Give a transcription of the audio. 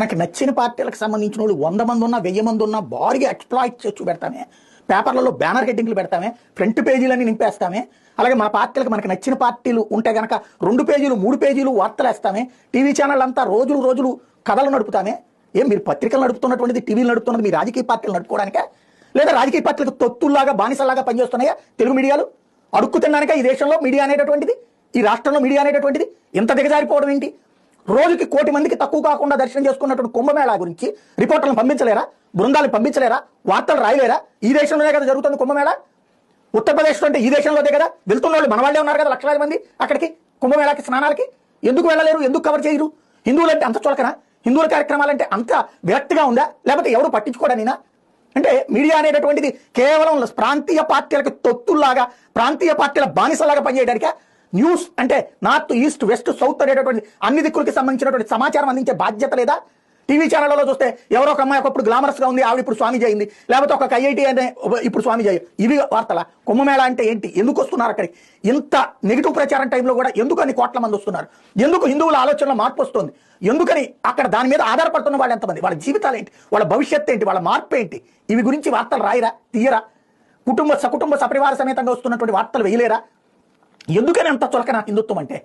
మనకి నచ్చిన పార్టీలకు సంబంధించిన వాళ్ళు వంద మంది ఉన్నా వెయ్యి మంది ఉన్నా భారీగా ఎక్స్ప్లాయిట్ చేసి పెడతామే. పేపర్లలో బ్యానర్ హెడ్డింగ్లు పెడతామే. ఫ్రంట్ పేజీలన్నీ నింపేస్తామే. అలాగే మన పార్టీలకు మనకి నచ్చిన పార్టీలు ఉంటే గనక రెండు పేజీలు మూడు పేజీలు వార్తలు వేస్తామే టీవీ ఛానల్ అంతా రోజులు రోజులు కథలు నడుపుతామే. ఏం మీరు పత్రికలు నడుపుతున్నటువంటిది టీవీలు నడుపుతున్నది మీ రాజకీయ పార్టీలు నడుపుకోవడానికే? లేదా రాజకీయ పార్టీలకు తొత్తుల్లాగా బానిసల్లాగా పనిచేస్తున్నాయా తెలుగు మీడియాలు? అడుక్కు తిన్నానిక ఈ దేశంలో మీడియా అనేటటువంటిది? ఈ రాష్ట్రంలో మీడియా అనేటటువంటిది? ఎంత దిగజారిపోవడం ఏంటి? రోజుకి కోటి మందికి తక్కువ కాకుండా దర్శనం చేసుకున్నటువంటి కుంభమేళా గురించి రిపోర్టర్లను పంపించలేరా? బృందాలను పంపించలేరా? వార్తలు రాయలేరా? ఈ దేశంలోనే కదా జరుగుతుంది కుంభమేళా? ఉత్తరప్రదేశ్లో అంటే ఈ దేశంలోదే కదా? వెళ్తున్న వాళ్ళు మన వాళ్ళే ఉన్నారు కదా లక్షలాది మంది అక్కడికి కుంభమేళాకి స్నానాలకి? ఎందుకు వెళ్ళలేరు? ఎందుకు కవర్ చేయరు? హిందువులు అంటే అంత చులకనా? హిందువుల కార్యక్రమాలంటే అంత విరక్తిగా ఉందా? లేకపోతే ఎవరు పట్టించుకోవడానినా అంటే మీడియా అనేటటువంటిది కేవలం ప్రాంతీయ పార్టీలకు తొత్తుల్లాగా ప్రాంతీయ పార్టీల బానిసలాగా పనిచేయడానికి? న్యూస్ అంటే నార్త్ ఈస్ట్ వెస్ట్ సౌత్ అనేటటువంటి అన్ని దిక్కులకి సంబంధించినటువంటి సమాచారం అందించే బాధ్యత లేదా? టీవీ ఛానళ్ళలో చూస్తే ఎవరో ఒక అమ్మాయి ఒకప్పుడు గ్లామరస్గా ఉంది ఆవిడ ఇప్పుడు స్వామి అయింది. లేకపోతే ఒక ఐఐటి అనే ఇప్పుడు స్వామి అయ్యి. ఇవి వార్తల? కుంభమేళ అంటే ఏంటి? ఎందుకు వస్తున్నారు అక్కడికి? ఇంత నెగిటివ్ ప్రచారం టైంలో కూడా ఎందుకు కోట్ల మంది వస్తున్నారు? ఎందుకు హిందువుల ఆలోచనలో మార్పు వస్తుంది? ఎందుకని అక్కడ దాని మీద ఆధారపడుతున్న వాళ్ళు ఎంతమంది? వాళ్ళ జీవితాలు ఏంటి? వాళ్ళ భవిష్యత్తు ఏంటి? వాళ్ళ మార్పు ఏంటి? ఇవి గురించి వార్తలు రాయరా? తీయరా? కుటుంబ సకుటుంబ సపరివార సమేతంగా వస్తున్నటువంటి వార్తలు వేయలేరా? ఎందుకని అంత చులకన హిందుత్వం అంటే?